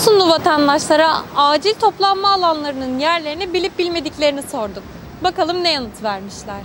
Samsunlu vatandaşlara acil toplanma alanlarının yerlerini bilip bilmediklerini sorduk. Bakalım ne yanıt vermişler.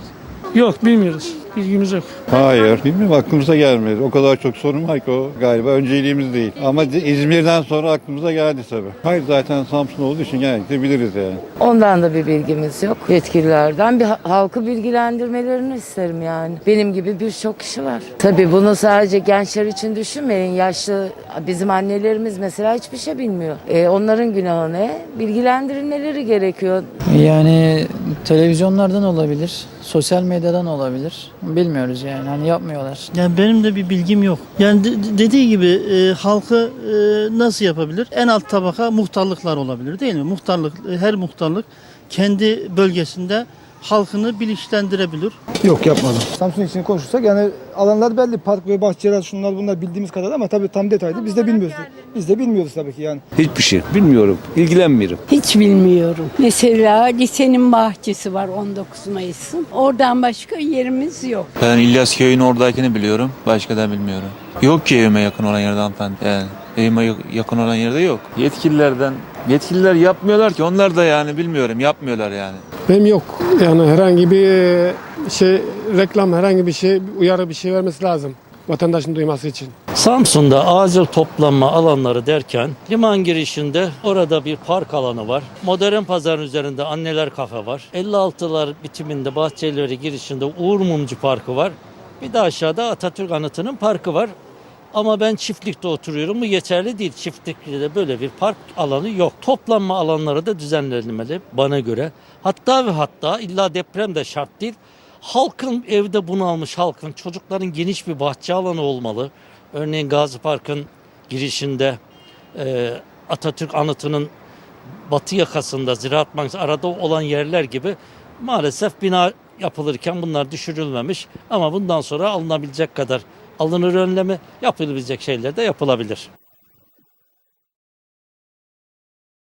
Yok bilmiyoruz. Bilgimiz yok. Hayır, bilmiyorum aklımıza gelmedi. O kadar çok sorun var ki o galiba önceliğimiz değil. Ama de- İzmir'den sonra aklımıza geldi tabii. Hayır zaten Samsun olduğu için genellikle biliriz yani. Ondan da bir bilgimiz yok yetkililerden. Bir ha- halkı bilgilendirmelerini isterim yani. Benim gibi birçok kişi var. Tabii bunu sadece gençler için düşünmeyin. Yaşlı bizim annelerimiz mesela hiçbir şey bilmiyor. E, onların günahı ne? Bilgilendirilmeleri gerekiyor. Yani televizyonlardan olabilir, sosyal medyadan olabilir. Bilmiyoruz yani hani yapmıyorlar. Yani benim de bir bilgim yok. Yani de- de- dediği gibi e, halkı e, nasıl yapabilir? En alt tabaka muhtarlıklar olabilir değil mi? Muhtarlık, e, her muhtarlık kendi bölgesinde halkını bilinçlendirebilir. Yok yapmadım. Samsun için konuşursak yani alanlar belli. Park ve bahçeler şunlar bunlar bildiğimiz kadar ama tabii tam detaylı biz de bilmiyoruz. Biz de bilmiyoruz tabii ki yani. Hiçbir şey bilmiyorum. ilgilenmiyorum. Hiç bilmiyorum. Mesela lisenin bahçesi var 19 Mayıs'ın. Oradan başka yerimiz yok. Ben İlyas köyün oradakini biliyorum. Başka da bilmiyorum. Yok ki evime yakın olan yerde hanımefendi. Yani evime yakın olan yerde yok. Yetkililerden Yetkililer yapmıyorlar ki onlar da yani bilmiyorum yapmıyorlar yani. Benim yok. Yani herhangi bir e, şey reklam herhangi bir şey uyarı bir şey vermesi lazım. Vatandaşın duyması için. Samsun'da acil toplanma alanları derken liman girişinde orada bir park alanı var. Modern pazarın üzerinde anneler kafe var. 56'lar bitiminde Bahçeleri girişinde Uğur Mumcu Parkı var. Bir de aşağıda Atatürk Anıtı'nın parkı var. Ama ben çiftlikte oturuyorum. Bu yeterli değil. Çiftlikte de böyle bir park alanı yok. Toplanma alanları da düzenlenmeli bana göre. Hatta ve hatta illa deprem de şart değil. Halkın evde bunalmış halkın çocukların geniş bir bahçe alanı olmalı. Örneğin Gazi Park'ın girişinde e, Atatürk Anıtı'nın batı yakasında Ziraat Bankası arada olan yerler gibi maalesef bina yapılırken bunlar düşürülmemiş. Ama bundan sonra alınabilecek kadar alınır önlemi yapılabilecek şeyler de yapılabilir.